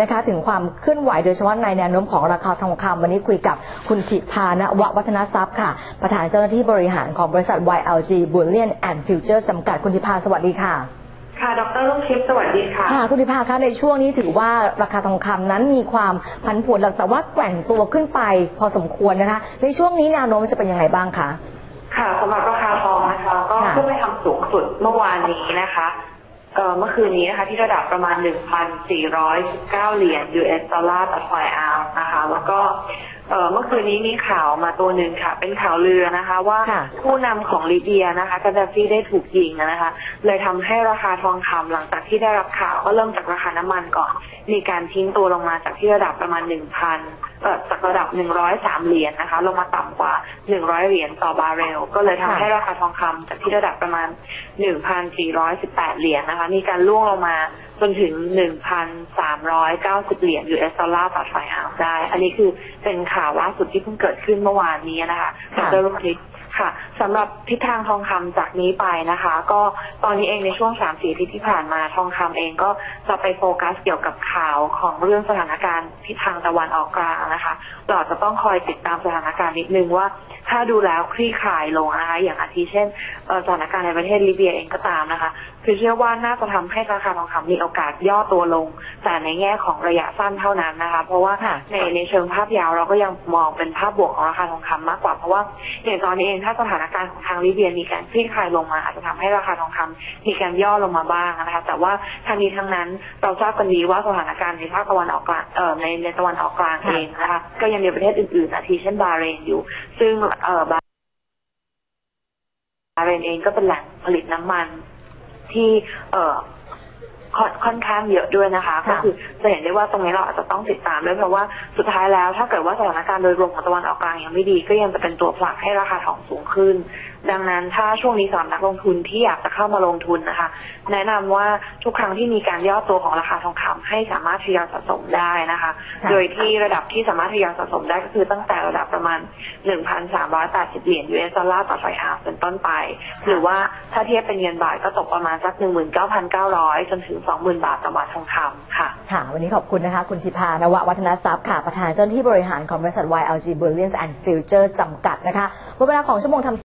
นะคะถึงความเคลื่อนไหวโดยเฉพาะในแนวโน้มของราคาทองคำวันนี้คุยกับคุณธิพานะวะวัฒนทรัพย์ค่ะ ประธานเจ้าหน้าที่บริหารของบริษัท YLG Bullion and Futures จำกัดคุณธิพาสวัสดีค่ะค่ะ ดรลูกทิพย์สวัสดีค่ะ ค่ะ คุณธิพาคะ ในช่วงนี้ถือว่าราคาทองคำนั้นมีความผันผวนหลักแต่ว่าแกว่งตัวขึ้นไปพอสมควรนะคะ ในช่วงนี้แนวโน้มจะเป็นยังไงบ้างคะ ค่ะสำหรับราคาทองนะคะ ก็ค่ะขึ้นไปทำสูงสุดเมื่อวานนี้นะคะ เอ่อเมื่อคืนนี้นะคะที่ระดับประมาณ 1,419 เหรียญ US ดอลลาร์ต่อทอยออนซ์นะคะ แล้วก็เอ่อเมื่อคืนนี้มีข่าวมาตัวหนึ่งค่ะ เป็นข่าวลือนะคะ ว่าค่ะผู้นำของลิเบียนะคะกาดาฟีได้ถูกยิงนะคะ เลยทำให้ราคาทองคำหลังจากที่ได้รับข่าวก็เริ่มจากราคาน้ำมันก่อน มีการทิ้งตัวลงมาจากที่ระดับประมาณ1,000เอ่อ จากระดับ 103 เหรียญนะคะ ลงมาต่ำกว่า 100 เหรียญต่อบาร์เรล ก็เลยทำให้ราคาทองคำจากที่ระดับประมาณ 1,418 เหรียญนะคะ มีการล่วงลงมาจนถึง 1,390 เหรียญ US ดอลลาร์ต่อทรอยออนซ์ได้ อันนี้คือเป็นข่าวล่าสุดที่เพิ่งเกิดขึ้นเมื่อวานนี้นะคะค่ะดรลูกนิด ค่ะสำหรับทิศทางทองคำจากนี้ไปนะคะ ก็ตอนนี้เองในช่วงสามสี่ทิตย์ที่ผ่านมาทองคำเองก็จะไปโฟกัสเกี่ยวกับข่าวของเรื่องสถานการณ์ทิศทางตะวันออกกลางนะคะเราอาจะต้องคอยติดตามสถานการณ์นิดนึงว่า ถ้าดูแล้วคลี่คลายลงนะคะอย่างอาทิเช่นสถานการณ์ในประเทศลิเบียเองก็ตามนะคะคือเชื่อว่าน่าจะทำให้ราคาทองคำมีโอกาสย่อตัวลง แต่ในแง่ของระยะสั้นเท่านั้นนะคะ เพราะว่าค่ะในในเชิงภาพยาวเราก็ยังมองเป็นภาพบวกของราคาทองคำมากกว่า เพราะว่าอย่างตอนนี้เองถ้าสถานการณ์ของทางลิเบียมีการคลี่คลายลงมาอาจจะทำให้ราคาทองคำมีการย่อลงมาบ้างนะคะ แต่ว่าทางนี้ทั้งนั้นเราทราบกันดีว่าสถานการณ์ในภาคตะวันออกกลางเอ่อในในตะวันออกกลางค่ะเองนะคะก็ยังมีประเทศอื่นๆอาทิเช่นบาห์เรนอยู่ ซึ่งเอ่อบาห์เรนเองก็เป็นแหล่งผลิตน้ำมันที่เอ่อ ค่อนค่อนข้างเยอะด้วยนะคะค่ะก็คือจะเห็นได้ว่าตรงนี้เราอาจจะต้องติดตามด้วยเพราะว่าสุดท้ายแล้ว ถ้าเกิดว่าสถานการณ์โดยรวมของตะวันออกกลางยังไม่ดี ก็ยังจะเป็นตัวผลักให้ราคาทองสูงขึ้นดังนั้นถ้าช่วงนี้สำหรับนักลงทุนที่อยากจะเข้ามาลงทุนนะคะ แนะนำว่าทุกครั้งที่มีการย่อตัวของราคาทองคำให้สามารถทยอยสะสมได้นะคะค่ะโดยที่ระดับที่สามารถทยอยสะสมได้ก็คือตั้งแต่ระดับประมาณ 1,380 เหรียญ US ดอลลาร์ต่อทรอยออนซ์เป็นต้นไป หรือว่าถ้าเทียบเป็นเงินบาทก็ตกประมาณสัก 19,900 จนถึง 20,000 บาทต่อบาททองคำค่ะ ค่ะ วันนี้ขอบคุณนะคะ คุณธิพานวะวัฒนทรัพย์ค่ะ ประธานเจ้าหน้าที่บริหารของบริษัท YLG Bullion and Futures จำกัดนะคะหมดเวลาของชั่วโมงทำ